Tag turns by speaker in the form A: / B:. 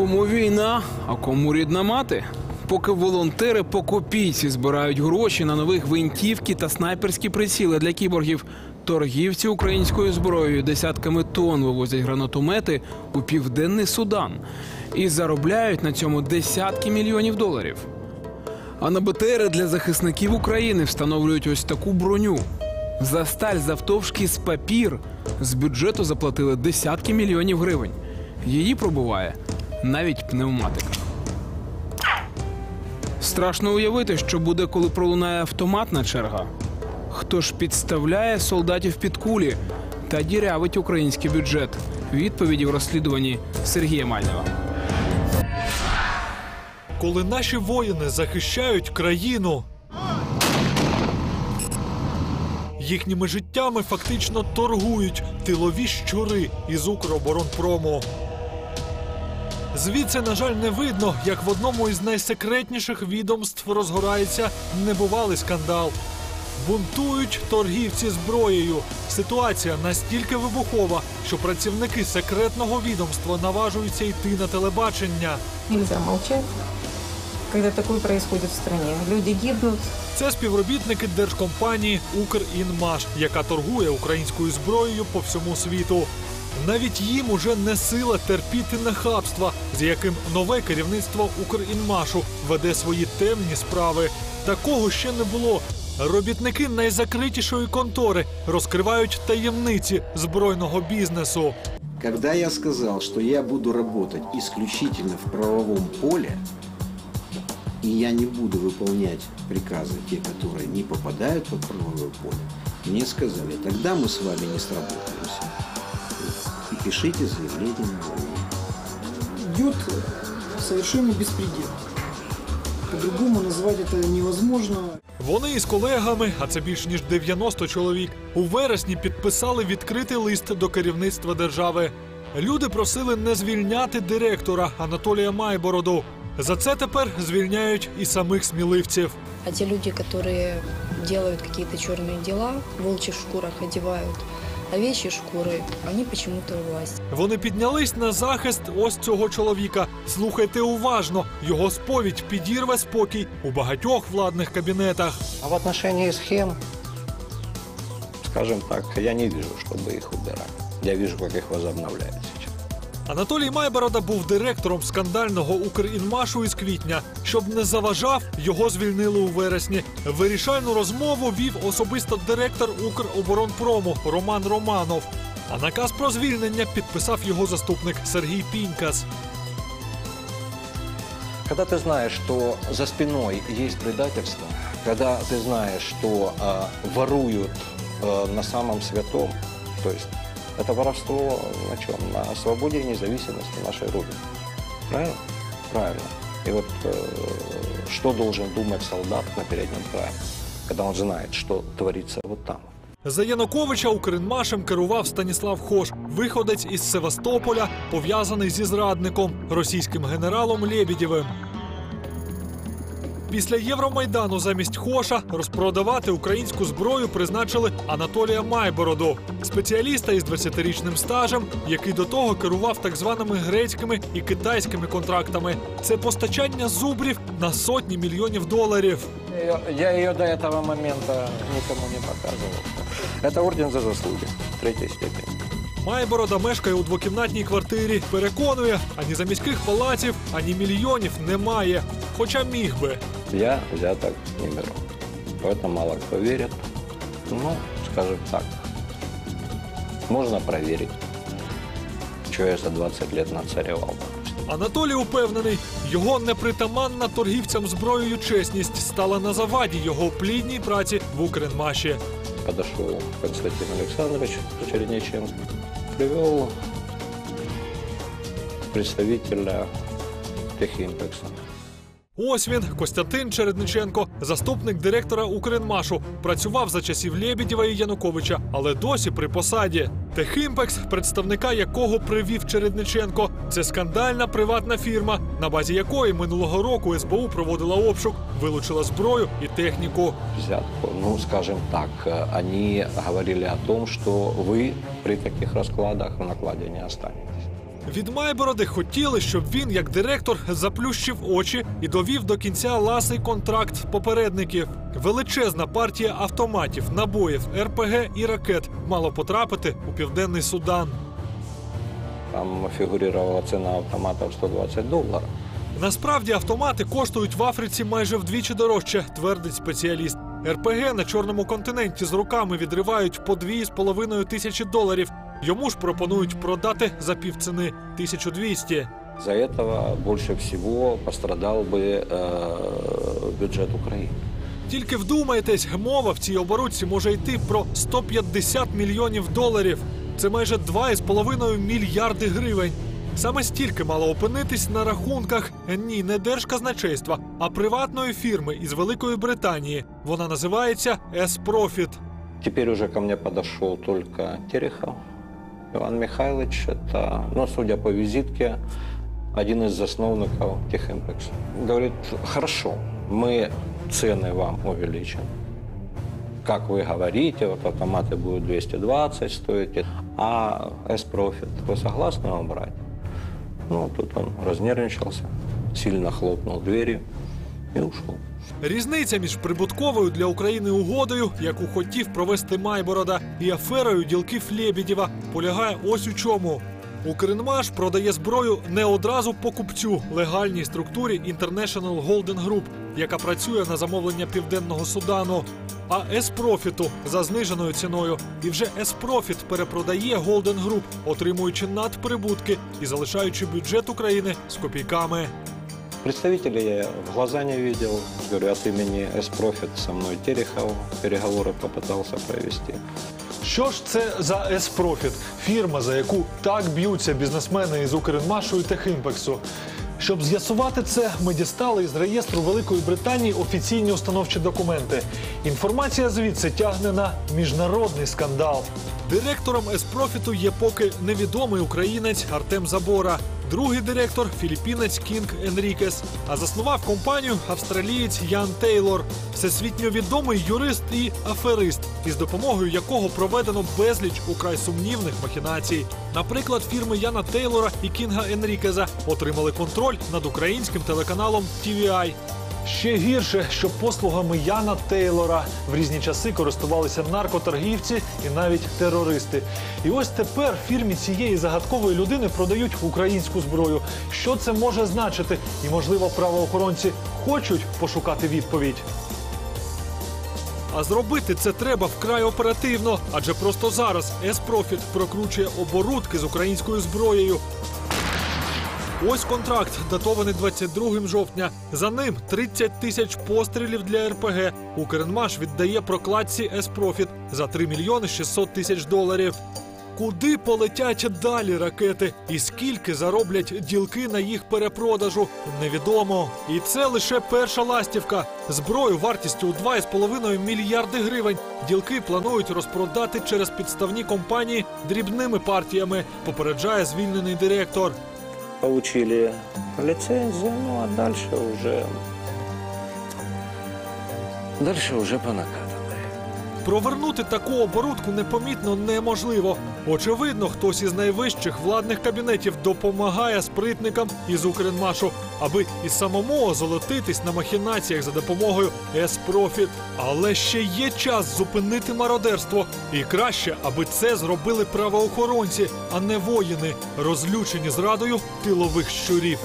A: Кому війна, а кому рідна мати? Поки волонтери по копійці збирають гроші на нових гвинтівки та снайперські приціли для кіборгів, торгівці українською зброєю десятками тонн вивозять гранатомети у південний Судан і заробляють на цьому десятки мільйонів доларів. А на БТРи для захисників України встановлюють ось таку броню. За сталь завтовшки з папір з бюджету заплатили десятки мільйонів гривень. Її пробуває навіть пневматика. Страшно уявити, що буде, коли пролунає автоматна черга. Хто ж підставляє солдатів під кулі та дірявить український бюджет? Відповіді в розслідуванні Сергія Мальнева.
B: Коли наші воїни захищають країну, їхніми життями фактично торгують тилові щури із Укроборонпрому. Звідси, на жаль, не видно, як в одному із найсекретніших відомств розгорається небувалий скандал. Бунтують торгівці зброєю. Ситуація настільки вибухова, що працівники секретного відомства наважуються йти на телебачення.
C: Нельзя молчать, когда такое происходит в стране. Люди гибнут,
B: Це співробітники держкомпанії Укрінмаш, яка торгує українською зброєю по всьому світу. Навіть їм уже не сила терпіти нахабства, з яким нове керівництво Укрінмашу веде свої темні справи. Такого ще не було. Робітники найзакритішої контори розкривають таємниці збройного бізнесу.
D: Когда я сказал, что я буду работать исключительно в правовом поле, и я не буду выполнять приказы, те, которые не попадают под правовое поле, мне сказали, тогда мы с вами не сработаемся. И пишите заявление на увольнение.
E: идет совершенно беспредел. По-другому назвать это невозможно.
B: Вони із колегами, а це більш ніж 90 чоловік, у вересні підписали відкритий лист до керівництва держави. Люди просили не звільняти директора Анатолія Майбороду. За це тепер звільняють і самих сміливців.
F: А те люди, которые делают какие-то черные дела, в волчьих шкурах одевают овечьи шкуры, они почему-то у власти.
B: Вони піднялись на захист ось цього чоловіка. Слухайте уважно, його сповідь підірве спокій у багатьох владних кабінетах.
G: А в отношении схем, скажем так, я не вижу, чтобы их убирали. Я вижу, как их возобновляют сейчас.
B: Анатолій Майборода був директором скандального Укрінмашу із квітня. Щоб не заважав, його звільнили у вересні. Вирішальну розмову вів особисто директор Укроборонпрому Роман Романов. А наказ про звільнення підписав його заступник Сергій Пінькас.
G: Когда ты знаешь, что за спиной есть предательство, когда ты знаешь, что э, воруют э, на самом святом, то есть это воровство на чем? На свободе и независимости нашей Родины. Правильно? Правильно. И вот э, что должен думать солдат на переднем крае, когда он знает, что творится вот там?
B: За Януковича Укрінмашем керував Станіслав Хош, виходець із Севастополя, пов'язаний зі зрадником, російським генералом Лєбідєвим. Після Євромайдану замість Хоша розпродавати українську зброю призначили Анатолія Майбороду, спеціаліста із 20-річним стажем, який до того керував так званими грецькими і китайськими контрактами. Це постачання зубрів на сотні мільйонів доларів.
G: Я ее до этого момента никому не показывал. Это орден за заслуги третьей степени.
B: Майборода мешкає у двокімнатній квартирі. Переконує, ані за міських палаців, ані мільйонів немає. Хоча міг би.
G: Я взяток не беру. В это мало кто верит. Ну, скажем так, можно проверить, что я за 20 лет нацаревал.
B: Анатолій упевнений, його непритаманна торгівцям зброєю чесність стала на заваді його плідній праці в Укренмаші.
G: Подошел Константин Александрович Черниченко, привел представителя техимпекса.
B: Ось він, Костянтин Чередниченко, заступник директора Укренмашу. Працював за часів Лєбідєва і Януковича, але досі при посаді. Техімпекс, представника якого привів Чередниченко. Це скандальна приватна фірма, на базі якої минулого року СБУ проводила обшук, вилучила зброю і техніку.
G: взятку. Ну, скажем так, э, они говорили о том, что вы при таких раскладах в накладе не останетесь.
B: Від Майбороди хотіли, щоб він, як директор, заплющив очі і довів до кінця ласий контракт попередників. Величезна партія автоматів, набоїв, РПГ і ракет мало потрапити у південний Судан.
G: Там фигурировала цена автоматов 120 долларов.
B: Насправді автомати коштують в Африці майже вдвічі дорожче, твердить спеціаліст. РПГ на чорному континенті з руками відривають по 2,5 тисячі доларів. Йому ж пропонують продати за півціни 1200.
G: За этого больше всего пострадал бы э, бюджет Украины.
B: Тільки вдумайтесь, мова в цій оборудці може йти про 150 мільйонів доларів. Це майже 2,5 мільярди гривень. Саме стільки мало опинитись на рахунках ні, не держказначейства, а приватної фірми із Великої Британії. Вона називається S-Profit.
G: Теперь уже ко мне подошел только Терехов. Иван Михайлович, это, ну, судя по визитке, один из засновников Техимпекса. Говорит, хорошо, мы цены вам увеличим. Как вы говорите, вот автоматы будут 220 стоить, а S-Profit вы согласны его брать? Ну, тут он разнервничался, сильно хлопнул дверью и ушел.
B: Різниця між прибутковою для України угодою, яку хотів провести Майборода, і аферою ділків Лєбідєва полягає ось у чому. Укрінмаш продає зброю не одразу покупцю легальній структурі International Golden Group, яка працює на замовлення Південного Судану, а Еспрофіту за зниженою ціною. І вже Еспрофіт перепродає Golden Group, отримуючи надприбутки і залишаючи бюджет України з копійками.
G: Представителей я в глаза не видел. Говорю, от имени S-Profit со мной Терехов переговоры попытался провести.
B: Що ж це за S-Profit? Фірма, за яку так б'ються бізнесмени із Укрінмашу і Техімпексу. Щоб з'ясувати це, ми дістали із реєстру Великої Британії офіційні установчі документи. Інформація звідси тягне на міжнародний скандал. Директором Еспрофіту є поки невідомий українець Артем Забора. Другий директор філіппінець Кінг Енрікес. А заснував компанію австралієць Ян Тейлор, всесвітньо відомий юрист і аферист, із допомогою якого проведено безліч украй сумнівних махінацій. Наприклад, фірми Яна Тейлора і Кінга Енрікеза отримали контроль над українським телеканалом TVI. Ще гірше, що послугами Яна Тейлора в різні часи користувалися наркоторгівці і навіть терористи. І ось тепер фірмі цієї загадкової людини продають українську зброю. Що це може значити? І можливо, правоохоронці хочуть пошукати відповідь. А зробити це треба вкрай оперативно, адже просто зараз Еспрофіт прокручує оборудки з українською зброєю. Ось контракт, датований 22 жовтня. За ним 30 тисяч пострілів для РПГ. Укренмаш віддає прокладці Еспрофіт за 3 мільйони 600 тисяч доларів. Куди полетять далі ракети і скільки зароблять ділки на їх перепродажу, невідомо. І це лише перша ластівка. Зброю вартістю у 2,5 мільярди гривень. Ділки планують розпродати через підставні компанії дрібними партіями, попереджає звільнений директор.
G: Получили лицензию, ну а дальше уже... Дальше уже по накатанной.
B: Провернути таку оборудку непомітно неможливо. Очевидно, хтось із найвищих владних кабінетів допомагає спритникам із Укренмашу, аби і самому озолотитись на махінаціях за допомогою Еспрофіт. Але ще є час зупинити мародерство. І краще, аби це зробили правоохоронці, а не воїни, розлючені зрадою тилових щурів.